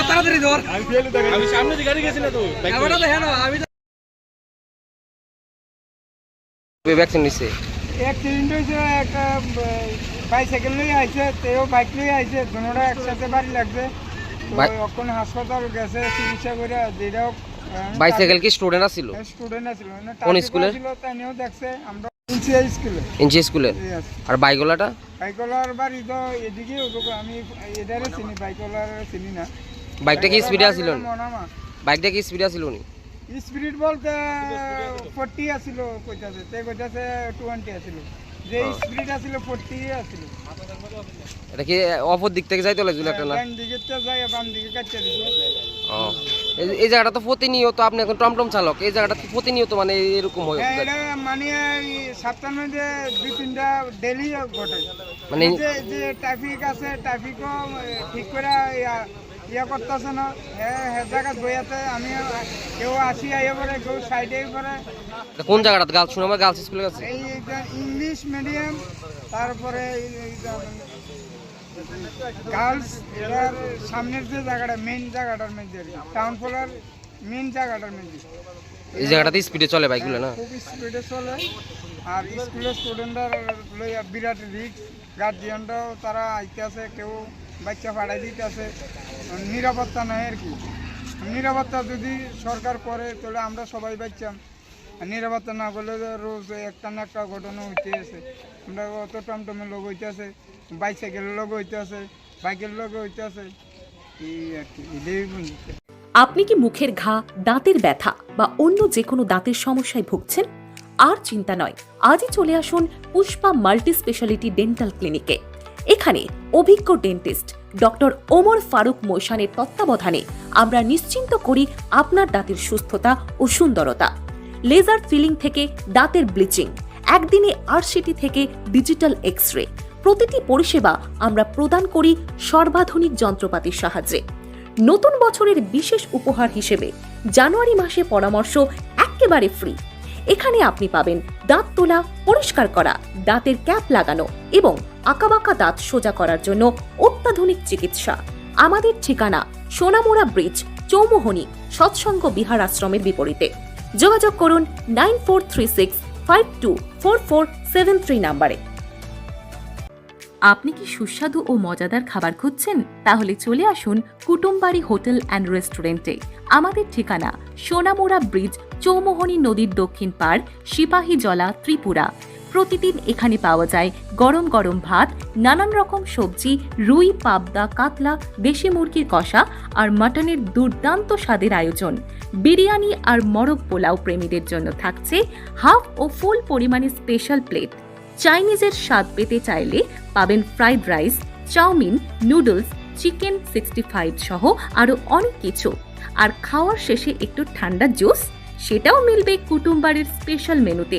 তাড়াতাড়ি ধর আমি সামনে দিকে গাড়ি গেছি না তো আমি ভ্যাকসিন নিছে অ্যাক্সিডেন্ট হয়েছে একটা বাইসাইকেল লই আইছে তেও বাইক লই আইছে দুনোটা একসাথে বাড়ি লাগছে। এখন হাসপাতাল গেছে চিকিৎসা করে যেটাও বাইসাইকেল কি স্টুডেন্ট আছিল? স্টুডেন্ট আছিল মানে কোন traffic ছিল তাইও দেখছে আমরা ইনসিআই স্কুলে. আর বাইকওয়ালাটা? বাইকওয়ালার বাড়ি তো এদিকে আমি এদারে চিনি বাইকওয়ালার চিনি না। বাইকটা কি স্পিডে আছিল বাইকটা কি স্পিডে আছিল নি স্পিড বলতে ফোরটি আছিল কইতাছে তে কইতাছে টোয়েন্টি আছিল যে স্পিড আছিল ফোরটি আছিল এটা কি অপর দিক থেকে যাইতে লাগছিল একটা না? ডান দিকে তো যায় বাম দিকে কাটতে দিছে ও এই- জায়গাটা তো প্রতিনিয়ত আপনি এখন টমটম চালক এই জায়গাটা তো প্রতিনিয়ত মানে এরকম হয় হ্যাঁ, মানে সপ্তাহের মধ্যে দুই তিনটা ডেলি ঘটে। মানে যে ট্রাফিক আছে ট্রাফিকও ঠিক করে ইয়া- করতেছে না। হ্যাঁ হ্যাঁ জায়গাত বই আছে আমি কেউ আসি আইয়ে পরে কেউ সাইডে পরে। কোন জায়গাটা? গার্লস শুনে আমার গার্লস স্কুলের কাছে? এই ইংলিশ মিডিয়াম তারপরে গার্লস এটার সামনের যে জায়গাটা মেইন জায়গাটার মধ্যে টাউন ফলার মেইন জায়গাটার মধ্যে। এই জায়গাটাতে স্পিডে চলে বাইকগুলো না? খুব স্পিডে চলে। আর স্কুলের স্টুডেন্টরা লইয়া বিরাট রিক্স গার্জিয়ানরাও তারা আইতে আছে কেউ বাচ্চা পাঠাই দিতে আছে নিরাপত্তা নাই আর কি। নিরাপত্তা যদি সরকার করে তাহলে আমরা সবাই বাচ্চাম আর নিরাপত্তা না করলে রোজ একটা না একটা ঘটনা হইতে আছে। আমরা অত টমটমের লোক হইতে আছে, বাইসাইকেলের লোক হইতে আছে, বাইকের লোক হইতে আছে। আপনি কি মুখের ঘা, দাঁতের ব্যথা বা অন্য যে কোনো দাঁতের সমস্যায় ভুগছেন? আর চিন্তা নয়, আজই চলে আসুন পুষ্পা মাল্টি স্পেশালিটি ডেন্টাল ক্লিনিকে। এখানে অভিজ্ঞ ডেন্টিস্ট ডক্টর ওমর ফারুক মোশানের তত্ত্বাবধানে আমরা নিশ্চিন্ত করি আপনার দাঁতের সুস্থতা ও সুন্দরতা। লেজার ফিলিং থেকে দাঁতের ব্লিচিং, একদিনে আরসিটি থেকে ডিজিটাল এক্স রে প্রতিটি পরিষেবা আমরা প্রদান করি সর্বাধুনিক যন্ত্রপাতির সাহায্যে। নতুন বছরের বিশেষ উপহার হিসেবে জানুয়ারি মাসে পরামর্শ একেবারে ফ্রি। এখানে আপনি পাবেন দাঁত তোলা, পরিষ্কার করা, দাঁতের ক্যাপ লাগানো এবং আঁকাবাঁকা দাঁত সোজা করার জন্য অত্যাধুনিক চিকিৎসা। আমাদের ঠিকানা সোনামুড়া ব্রিজ, চৌমোহনী, সৎসঙ্গ বিহার আশ্রমের বিপরীতে। যোগাযোগ করুন nine four three six five two four four seven three নাম্বারে। আপনি কি সুস্বাদু ও মজাদার খাবার খুঁজছেন? তাহলে চলে আসুন কুটুমবাড়ি হোটেল অ্যান্ড রেস্টুরেন্টে। আমাদের ঠিকানা সোনামুড়া ব্রিজ, চৌমোহনী নদীর দক্ষিণ পাড় সিপাহী জলা ত্রিপুরা। প্রতিদিন এখানে পাওয়া যায় গরম গরম ভাত, নানান রকম সবজি, রুই, পাবদা, কাতলা, দেশি মুরগির কষা আর মাটনের দুর্দান্ত স্বাদের আয়োজন। বিরিয়ানি আর মরক পোলাও প্রেমীদের জন্য থাকছে হাফ ও ফুল পরিমাণে স্পেশাল প্লেট। চাইনিজের স্বাদ পেতে চাইলে পাবেন fried rice, chowmein, noodles, chicken sixty five সহ আরও অনেক কিছু। আর খাওয়ার শেষে একটু ঠান্ডা জুস, সেটাও মিলবে কুটুমবাড়ির স্পেশাল মেনুতে।